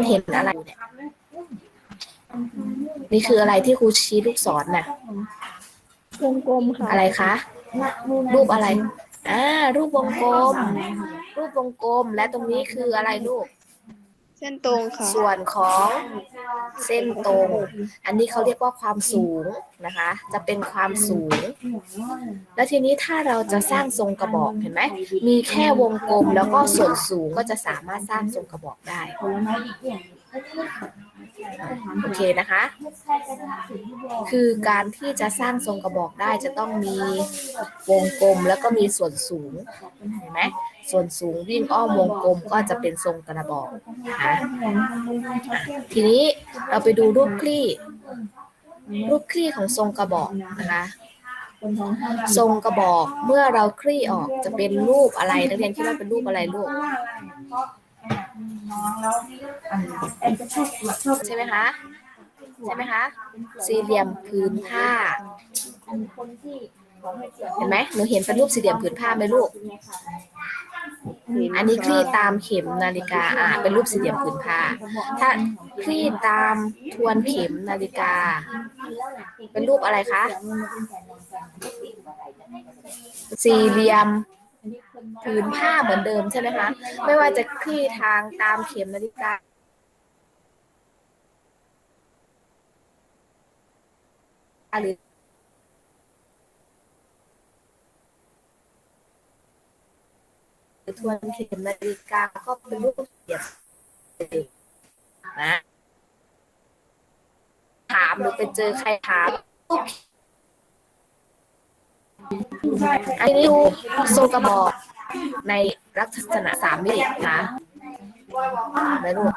นเห็นอะไรเนี่ย นี่คืออะไรที่ครูชี้ลูกศรน่ะ วงกลมค่ะอะไรคะ รูปอะไร อ่า รูปวงกลม รูปวงกลม และตรงนี้คืออะไรลูกเส้นตรงค่ะ ส่วนของเส้นตรง อันนี้เขาเรียกว่าความสูงนะคะ จะเป็นความสูง แล้วทีนี้ถ้าเราจะสร้างทรงกระบอกเห็นไหม มีแค่วงกลมแล้วก็ส่วนสูงก็จะสามารถสร้างทรงกระบอกได้ โอเคนะคะ คือการที่จะสร้างทรงกระบอกได้จะต้องมีวงกลมแล้วก็มีส่วนสูงเห็นไหมส่วนสูงวิ่งอ้อมวงกลมก็จะเป็นทรงกระบอกนะคะทีนี้เราไปดูรูปคลี่รูปคลี่ของทรงกระบอกนะคะทรงกระบอกเมื่อเราคลี่ออกจะเป็นรูปอะไรนักเรียนคิดว่าเป็นรูปอะไรลูก ใช่ไหมคะใช่ไหมคะสี่เหลี่ยมผืนผ้าเห็นไหมหนูเห็นเป็นรูปสี่เหลี่ยมผืนผ้าไหมลูก อันนี้คลี่ตามเข็มนาฬิกาอ่าเป็นรูปสี่เหลี่ยมผืนผ้า ถ้าคลี่ตามทวนเข็มนาฬิกา เป็นรูปอะไรคะสี่เหลี่ยม ผืนผ้าเหมือนเดิมใช่ไหมคะ ไม่ว่าจะคลี่ทางตามเข็มนาฬิกาหรือทวนเข็มนาฬิกาก็เป็นรูปเสียบนะถามหรือไปเจอใครถามอันนี้ดูทรงกระบอก ในลักษณะสามมิตินะไม่รู้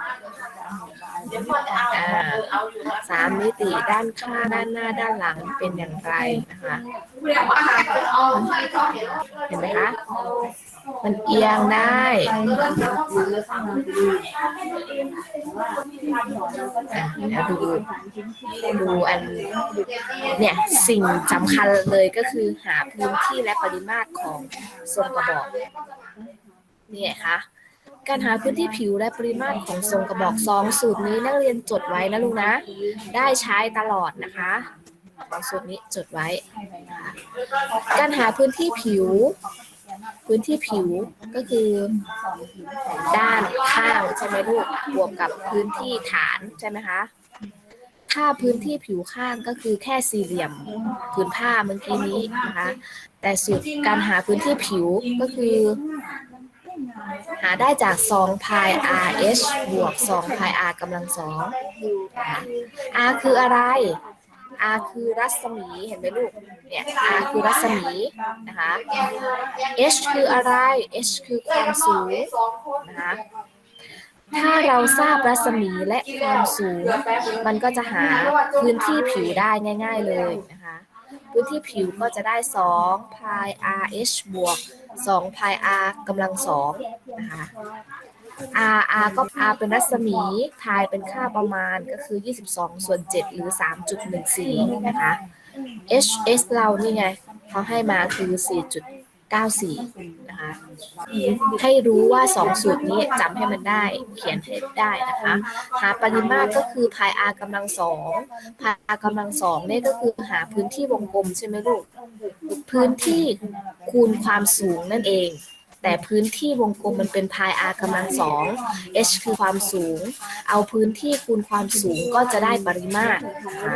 สามมิติด้านข้างด้านหน้าด้านหลังเป็นอย่างไรนะคะ เห็นไหมคะ มันเอียงได้อะเดี๋ยวดูดูอัน เนี่ย สิ่งสำคัญเลยก็คือหาพื้นที่และปริมาตรของทรงกระบอก นี่ไงคะการหาพื้นที่ผิวและปริมาตรของทรงกระบอกสองสูตรนี้นักเรียนจดไว้นะลูกนะ ได้ใช้ตลอดนะคะ สองสูตรนี้จดไว้ การหาพื้นที่ผิว พื้นที่ผิวก็คือด้านข้างใช่ไหมลูกบวกกับพื้นที่ฐานใช่ไหมคะถ้าพื้นที่ผิวข้างก็คือแค่สี่เหลี่ยมผืนผ้าเมื่อกี้นี้นะคะแต่สูตรการหาพื้นที่ผิวก็คือ หาได้จาก2 pi rh บวก2 pi r กำลังสอง r คืออะไร r คือรัศมีเห็นไหมลูก เนี่ย r คือรัศมีนะคะ h คืออะไร h คือความสูงนะคะถ้าเราทราบรัศมีและความสูง มันก็จะหาพื้นที่ผิวได้ง่าย ๆเลยนะคะ พื้นที่ผิวก็จะได้2 pi rh บวก2 pi r กำลังสองนะคะ r r ก็ r เป็นรัศมี pi เป็นค่าประมาณก็คือ 22 ส่วน 7 หรือ 3.14 นะคะ h s เรานี่ไงเขาให้มาคือ 4.94 นะคะ ให้รู้ว่า 2 สูตรนี้จำให้มันได้ เขียนให้ได้นะคะ หาปริมาตรก็คือ pi r กำลังสองพ pi r กำลังสองเนี่ยก็คือหาพื้นที่วงกลมใช่ไหมลูก พื้นที่คูณความสูงนั่นเอง แต่พื้นที่วงกลมมันเป็น pi r กำลังสอง h คือความสูง เอาพื้นที่คูณความสูงก็จะได้ปริมาตรนะคะ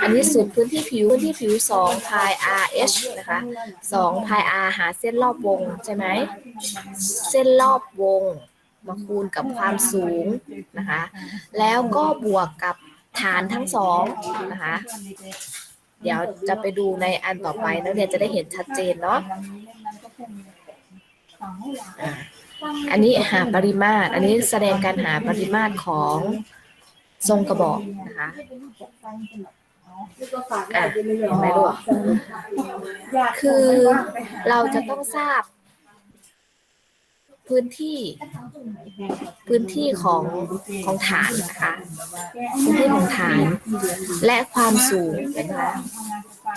อันนี้สูตรพื้นที่ผิวพื้นที่ผิว2 pi r h นะคะ2 pi r หาเส้นรอบวงใช่ไหมเส้นรอบวงมาคูณกับความสูงนะคะ แล้วก็บวกกับฐานทั้งสองนะคะ เดี๋ยวจะไปดูในอันต่อไปนักเรียนจะได้เห็นชัดเจนเนาะ อันนี้หาปริมาตร อันนี้แสดงการหาปริมาตรของทรงกระบอกนะคะอะเห็นไหมลูกคือเราจะต้องทราบ พื้นที่ พื้นที่ของของฐานนะคะ พื้นที่ของฐาน และความสูงนะคะ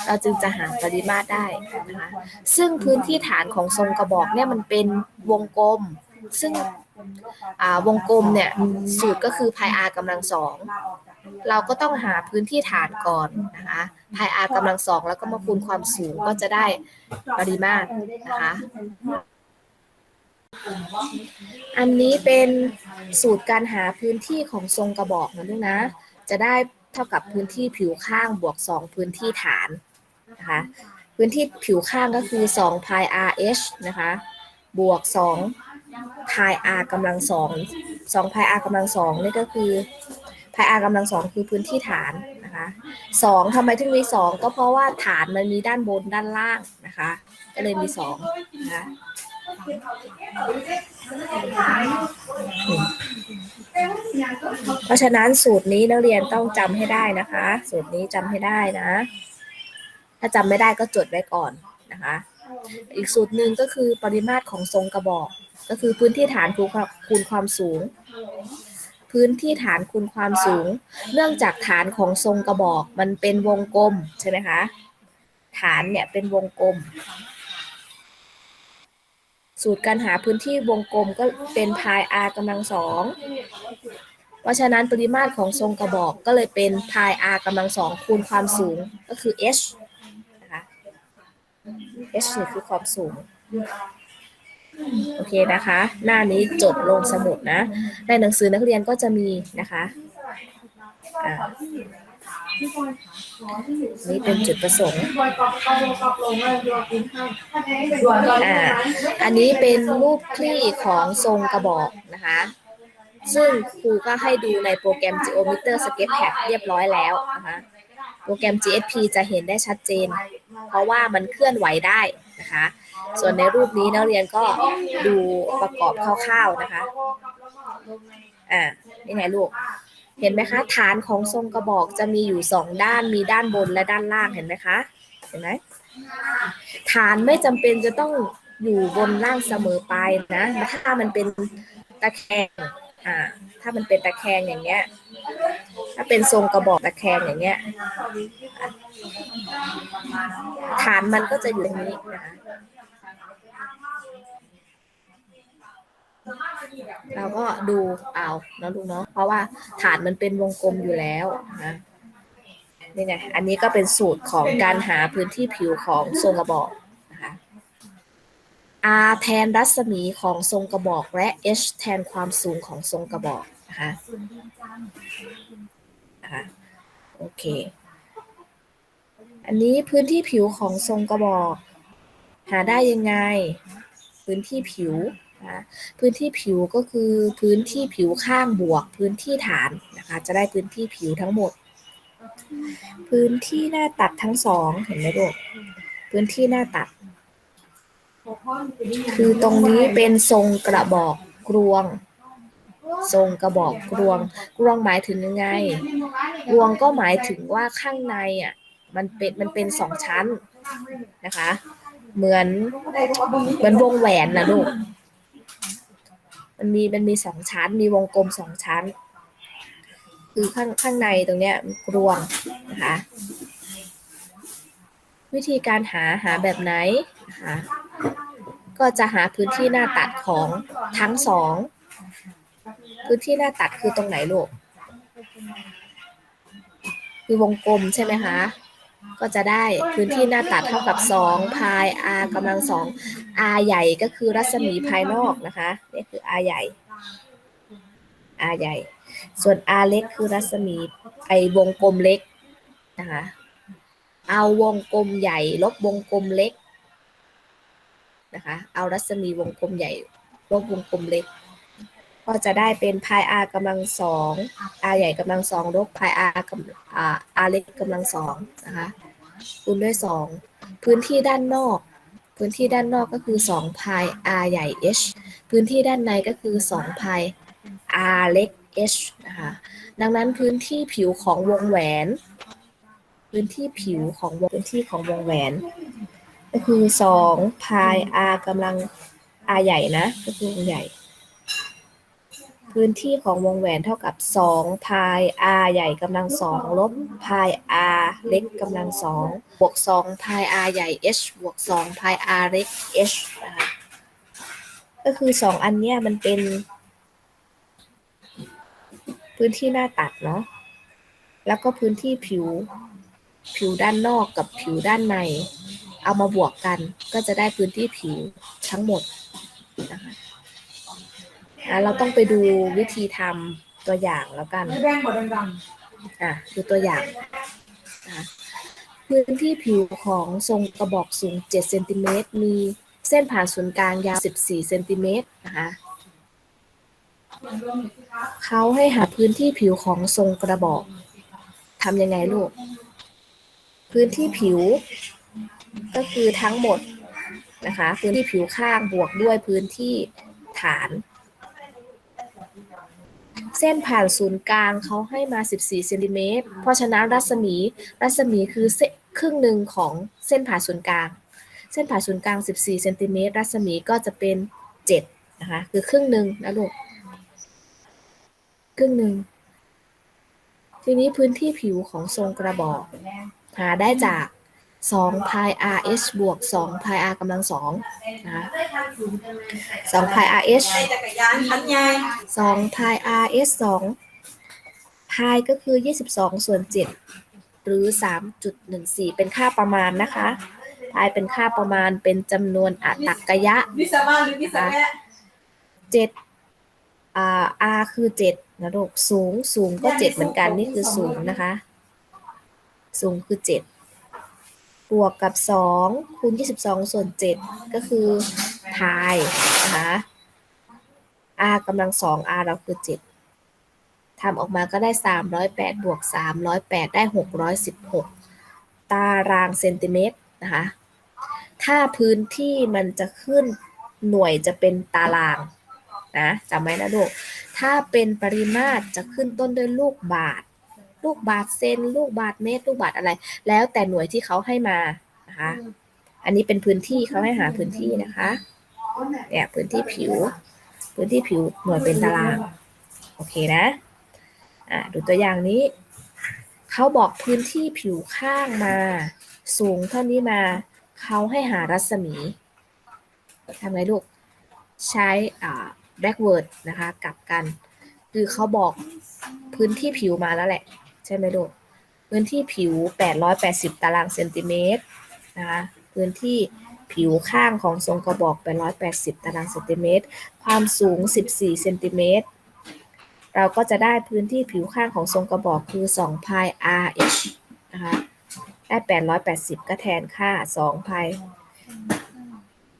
เราจึงจะหาปริมาตรได้นะคะซึ่งพื้นที่ฐานของทรงกระบอกเนี่ยมันเป็นวงกลม ซึ่งวงกลมเนี่ยสูตรก็คือพาย r กำลังสองเราก็ต้องหาพื้นที่ฐานก่อนนะคะพาย r กำลังสองแล้วก็มาคูณความสูงก็จะได้ปริมาตรนะคะอันนี้เป็นสูตรการหาพื้นที่ของทรงกระบอกนะลูกนะ จะได้ เท่ากับพื้นที่ผิวข้างบวก 2 พื้นที่ฐานนะคะพื้นที่ผิวข้างก็คือ2 pi rh นะคะบวก 2 pi r กำลังสอง2 pi r กำลังสองนี่ก็คือ pi r กำลังสองคือพื้นที่ฐานนะคะสองทำไมถึงมีสองก็เพราะว่าฐานมันมีด้านบนด้านล่างนะคะก็เลยมีสองนะคะ เพราะฉะนั้นสูตรนี้นักเรียนต้องจำให้ได้นะคะ สูตรนี้จำให้ได้นะ ถ้าจำไม่ได้ก็จดไว้ก่อนนะคะ อีกสูตรหนึ่งก็คือปริมาตรของทรงกระบอก ก็คือพื้นที่ฐานคูณความคูณความสูง พื้นที่ฐานคูณความสูง เนื่องจากฐานของทรงกระบอกมันเป็นวงกลมใช่ไหมคะ ฐานเนี่ยเป็นวงกลม สูตรการหาพื้นที่วงกลมก็เป็นพาย r กำลังสองเพราะฉะนั้นปริมาตรของทรงกระบอกก็เลยเป็นพาย r กำลังสองคูณความสูงก็คือ h นะคะ h นี่คือความสูง โอเคนะคะ หน้านี้จดลงสมุดนะ ในหนังสือนักเรียนก็จะมีนะคะอ่า นี่เป็นจุดประสงค์อ่าอันนี้เป็นรูปคลี่ของทรงกระบอกนะคะ ซึ่งครูก็ให้ดูในโปรแกรม Geometer Sketchpad เรียบร้อยแล้วนะคะโปรแกรม GSP จะเห็นได้ชัดเจน เพราะว่ามันเคลื่อนไหวได้นะคะ ส่วนในรูปนี้นักเรียนก็ดูประกอบคร่าวๆนะคะ อ่า นี่ไงลูก เห็นไหมคะ ฐานของทรงกระบอกจะมีอยู่สองด้านมีด้านบนและด้านล่างเห็นไหมคะเห็นไหมฐานไม่จำเป็นจะต้องอยู่บนล่างเสมอไปนะถ้ามันเป็นตะแคงอ่าถ้ามันเป็นตะแคงอย่างเงี้ย ถ้าเป็นทรงกระบอกตะแคงอย่างเงี้ย ฐานมันก็จะอยู่ตรงนี้นะคะ เราก็ดูเอาเนาะลูกเนาะเพราะว่าฐานมันเป็นวงกลมอยู่แล้วนะนี่ไงอันนี้ก็เป็นสูตรของการหาพื้นที่ผิวของทรงกระบอกนะคะ R แทนรัศมีของทรงกระบอกและ H แทนความสูงของทรงกระบอกนะคะนะคะโอเค อันนี้พื้นที่ผิวของทรงกระบอก หาได้ยังไง พื้นที่ผิว นะคะพื้นที่ผิวก็คือพื้นที่ผิวข้างบวก พื้นที่ฐานนะคะจะได้พื้นที่ผิวทั้งหมด พื้นที่หน้าตัดทั้งสองเห็นไหมลูกพื้นที่หน้าตัด คือตรงนี้เป็นทรงกระบอกกรวง ทรงกระบอกกรวง กรวงหมายถึงยังไง กรวงก็หมายถึงว่าข้างในอะมันเป็นมันเป็นสองชั้นนะคะ เหมือนเหมือนวงแหวนนะลูก มันมีมันมีสองชั้น มีวงกลมสองชั้น คือข้างข้างในตรงเนี้ยรวงนะคะวิธีการหาหาแบบไหนนะคะก็จะหาพื้นที่หน้าตัดของทั้งสองพื้นที่หน้าตัดคือตรงไหนลูกคือวงกลมใช่ไหมคะ ก็จะได้พื้นที่หน้าตัดเท่ากับ 2 พาย r กำลังสอง r ใหญ่ก็คือรัศมีภายนอกนะคะนี่คือ r ใหญ่ r ใหญ่ ส่วน r เล็กคือรัศมีไอวงกลมเล็กนะคะ เอาวงกลมใหญ่ลบวงกลมเล็กนะคะ เอารัศมีวงกลมใหญ่ลบวงกลมเล็ก ก็จะได้เป็นพาย r กำลังสอง r ใหญ่กำลังสองลบพาย r กำอ่า r เล็กกำลังสองนะคะคูณด้วยสองพื้นที่ด้านนอก พื้นที่ด้านนอกก็คือ2พาย r ใหญ่ h พื้นที่ด้านในก็คือ2พาย r เล็ก h นะคะดังนั้นพื้นที่ผิวของวงแหวน พื้นที่ผิวของวงพื้นที่ของวงแหวน ก็คือ2พาย r กำลัง r ใหญ่นะก็คือวงใหญ่ พื้นที่ของวงแหวนเท่ากับ2พาย r ใหญ่กำลังสองลบพาย r เล็กกำลังสองบวก2พาย r ใหญ่ h บวก2พาย r เล็ก h นะคะก็คือ 2 อันเนี้ยมันเป็น พื้นที่หน้าตัดเนาะแล้วก็พื้นที่ผิวผิวด้านนอกกับผิวด้านใน เอามาบวกกันก็จะได้พื้นที่ผิวทั้งหมดนะคะ อะเราต้องไปดูวิธีทำตัวอย่างแล้วกันไม่แบ่งบ่ดังอะดูตัวอย่างนะพื้นที่ผิวของทรงกระบอกสูง 7 เซนติเมตร มีเส้นผ่านศูนย์กลางยาว 14 เซนติเมตรนะคะเขาให้หาพื้นที่ผิวของทรงกระบอกทำยังไงลูก พื้นที่ผิว ก็คือทั้งหมดนะคะ พื้นที่ผิวข้างบวกด้วยพื้นที่ฐาน เส้นผ่านศูนย์กลางเขาให้มา 14เซนติเมตรเพราะฉะนั้นรัศมีรัศมีคือเส้นครึ่งหนึ่งของเส้นผ่านศูนย์กลาง เส้นผ่านศูนย์กลาง 14เซนติเมตรรัศมีก็จะเป็น7นะคะคือครึ่งหนึ่งนะลูกครึ่งหนึ่งทีนี้พื้นที่ผิวของทรงกระบอก หาได้จาก 2 pi rh บวก 2 pi r กำลังสองนะคะ2 pi rh ๆจักรยานคันใหญ่สองพาย r s สองพายก็คือยี่สิบสองส่วนเจ็ดหรือสามจุดหนึ่งสี่เป็นค่าประมาณนะคะพายเป็นค่าประมาณเป็นจำนวนอัตกยะวิศวะหรือวิศวะเจ็ดอ่า r คือเจ็ดนะลูกสูงสูงก็เจ็ดเหมือนกันนี่คือสูงนะคะ สูงคือเจ็ด บวกกับสองคูณยี่สิบสองส่วนเจ็ดก็คือพายนะคะ r กำลังสอง r เราคือเจ็ดทำออกมาก็ได้สามร้อยแปดบวกสามร้อยแปดได้หกร้อยสิบหกตารางเซนติเมตรนะคะ ถ้าพื้นที่มันจะขึ้นหน่วยจะเป็นตารางนะจำไว้นะลูก ถ้าเป็นปริมาตรจะขึ้นต้นด้วยลูกบาท ลูกบาทเซน ลูกบาทเมตร ลูกบาทอะไร แล้วแต่หน่วยที่เขาให้มานะคะ อันนี้เป็นพื้นที่เขาให้หาพื้นที่นะคะเนี่ยพื้นที่ผิว พื้นที่ผิวหน่วยเป็นตาราง โอเคนะ อ่าดูตัวอย่างนี้ เขาบอกพื้นที่ผิวข้างมา สูงเท่านี้มา เขาให้หารัศมีทำไงลูก ใช้อ่า backward นะคะ กลับกัน คือเขาบอกพื้นที่ผิวมาแล้วแหละ ใช่ไหมลูก พื้นที่ผิว 880 ตารางเซนติเมตรนะคะ พื้นที่ผิวข้างของทรงกระบอก 880 ตารางเซนติเมตร ความสูง 14 เซนติเมตร เราก็จะได้พื้นที่ผิวข้างของทรงกระบอกคือ2 pi rh นะคะ ได้ 880 ก็แทนค่า2 pi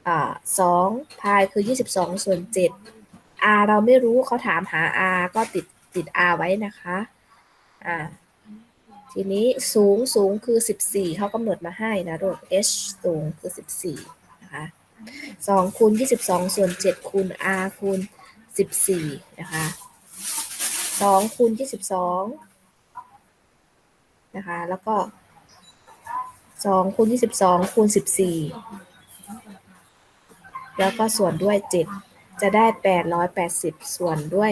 อ่า2 pi คือ 22 ส่วน 7 r เราไม่รู้เขาถามหา r ก็ติดติด r ไว้นะคะ อ่าทีนี้สูงสูงคือ 14เขากำหนดมาให้นะลูก h สูงคือ 14นะคะ2คูณ22 ส่วน 7 คูณ r คูณ 14นะคะ2คูณ22นะคะแล้วก็2คูณ22คูณ14 แล้วก็ส่วนด้วย 7 จะได้ 880 ส่วนด้วย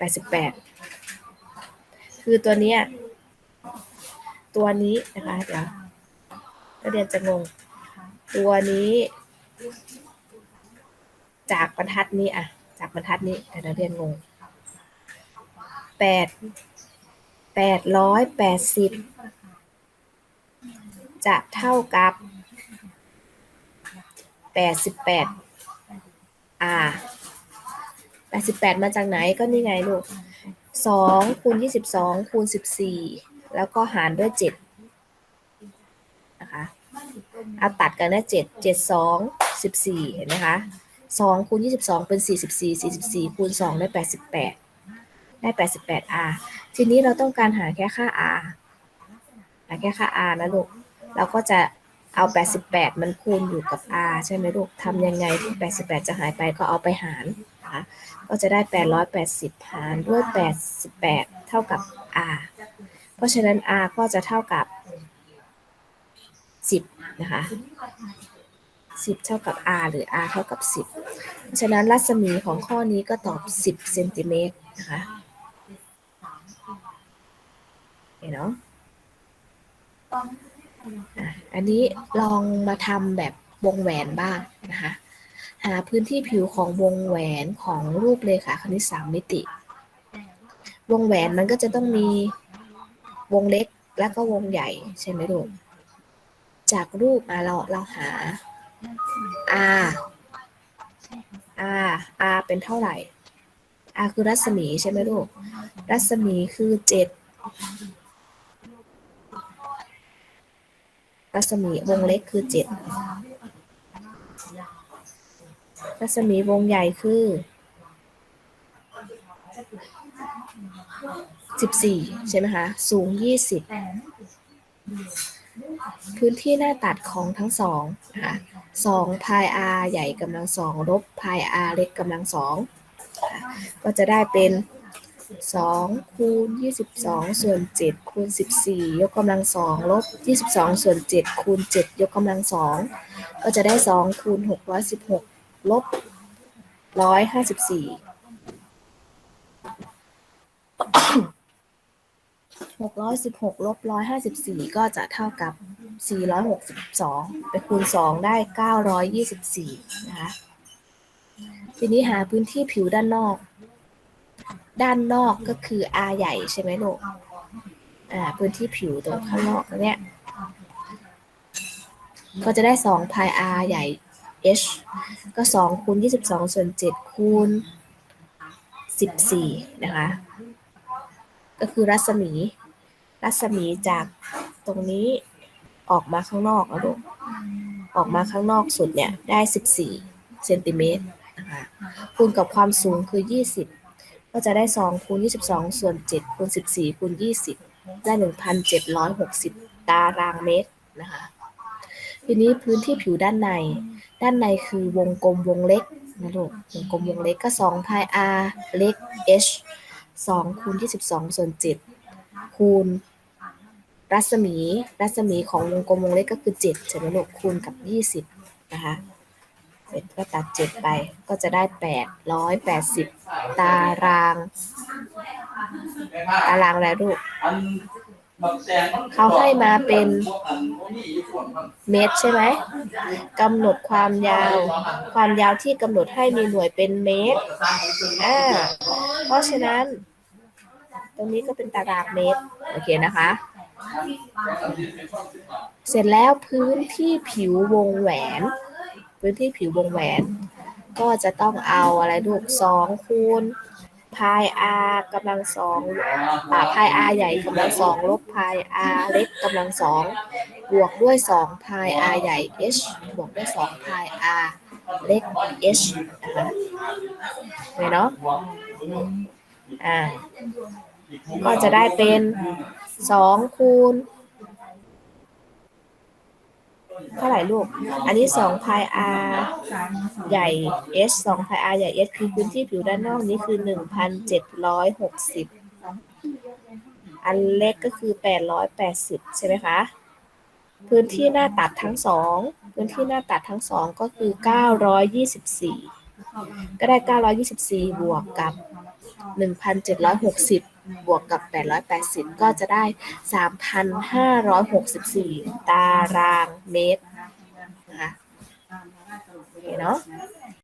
88คือตัวเนี้ยตัวนี้นะคะเดี๋ยวนักเรียนจะงง ตัวนี้ จากบรรทัดนี้อะจากบรรทัดนี้แต่นักเรียนงงแปดแปดร้อยแปดสิบจะเท่ากับแปดสิบแปด r แปดสิบแปดมาจากไหนก็นี่ไงลูกสองคูณยี่สิบสองคูณสิบสี่แล้วก็หารด้วยเจ็ดนะคะเอาตัดกันได้เจ็ดเจ็ดสองสิบสี่เห็นไหมคะสองคูณยี่สิบสองเป็นสี่สิบสี่สี่สิบสี่คูณสองได้แปดสิบแปดได้แปดสิบแปด r ทีนี้เราต้องการหาแค่ค่า r หาแค่ค่า r นะลูก เราก็จะเอา 88 มันคูณอยู่กับ r ใช่ไหมลูกทำยังไงที่ 88 จะหายไปก็เอาไปหารนะคะ ก็จะได้ 880 หารด้วย 88 เท่ากับ r เพราะฉะนั้น r ก็จะเท่ากับ 10 นะคะ 10 เท่ากับ r หรือ r เท่ากับ 10 เพราะฉะนั้นรัศมีของข้อนี้ก็ตอบ 10 เซนติเมตรนะคะเห็นเนาะอันนี้ลองมาทำแบบวงแหวนบ้างนะคะ หาพื้นที่ผิวของวงแหวนของรูปเลขาคณิตสามมิติ วงแหวนมันก็จะต้องมีวงเล็กแล้วก็วงใหญ่ใช่ไหมลูกจากรูปมาเราเราหา r r r เป็นเท่าไหร่ r คือรัศมีใช่ไหมลูก รัศมีคือเจ็ดรัศมีวงเล็กคือเจ็ด รัศมีวงใหญ่คือสิบสี่ใช่ไหมคะ สูงยี่สิบพื้นที่หน้าตัดของทั้งสองนะคะสองพาย r ใหญ่กำลังสองลบพาย r เล็กกำลังสองก็จะได้เป็นสองคูณยี่สิบสองส่วนเจ็ดคูณสิบสี่ยกกำลังสองลบยี่สิบสองส่วนเจ็ดคูณเจ็ดยกกำลังสองก็จะได้สองคูณหกร้อยสิบหก ลบร้อยห้าสิบสี่หกร้อยสิบหกลบร้อยห้าสิบสี่ก็จะเท่ากับสี่ร้อยหกสิบสองไปคูณสองได้เก้าร้อยยี่สิบสี่นะคะ ทีนี้หาพื้นที่ผิวด้านนอก ด้านนอกก็คือ R ใหญ่ใช่ไหมลูก อ่า พื้นที่ผิวตรงข้างนอกเนี่ย ก็จะได้สองพาย R ใหญ่ H ก็สองคูณยี่สิบสองส่วนเจ็ดคูณสิบสี่นะคะ ก็คือรัศมี รัศมีจากตรงนี้ออกมาข้างนอกนะลูกออกมาข้างนอกสุดเนี่ย ได้ 14เซนติเมตรนะคะคูณกับความสูงคือ 20 ก็จะได้ 2 คูณ 22 ส่วน 7 คูณ 14 คูณ 20 ได้ 1,760 ตารางเมตรนะคะ ทีนี้พื้นที่ผิวด้านใน ด้านในคือวงกลมวงเล็กนะลูกวงกลมวงเล็กก็2 pi r เล็ก h 2คูณ22ส่วน7คูณ รัศมี รัศมีของวงกลมวงเล็กก็คือ7ใช่ไหมลูกคูณกับ 20 นะคะเสร็จก็ตัด 7 ไปก็จะได้ 880 ตาราง ตารางอะไรลูก เขาให้มาเป็นเมตรใช่ไหมกำหนดความยาว ความยาวที่กำหนดให้มีหน่วยเป็นเมตรอ่าเพราะฉะนั้น ตรงนี้ก็เป็นตารางเมตร โอเคนะคะ เสร็จแล้วพื้นที่ผิววงแหวน พื้นที่ผิววงแหวน ก็จะต้องเอาอะไรลูกสองคูณ พาย r กำลังสองอ่าพาย r ใหญ่กำลังสองลบพาย r เล็กกำลังสองบวกด้วยสองพาย r ใหญ่ h บวกด้วยสองพาย r เล็ก h นะคะเห็นเนาะอ่าก็จะได้เป็นสองคูณ เท่าไหร่ลูก อันนี้2 pi r ใหญ่ s 2 pi r ใหญ่ s คือพื้นที่ผิวด้านนอกนี้คือ 1,760 อันเล็กก็คือ 880 ใช่ไหมคะ พื้นที่หน้าตัดทั้งสองพื้นที่หน้าตัดทั้งสองก็คือ 924 ก็ได้ 924 บวกกับ 1,760 บวกกับ 880 ก็จะได้ 3,564 ตารางเมตรนะคะโอเคเนาะ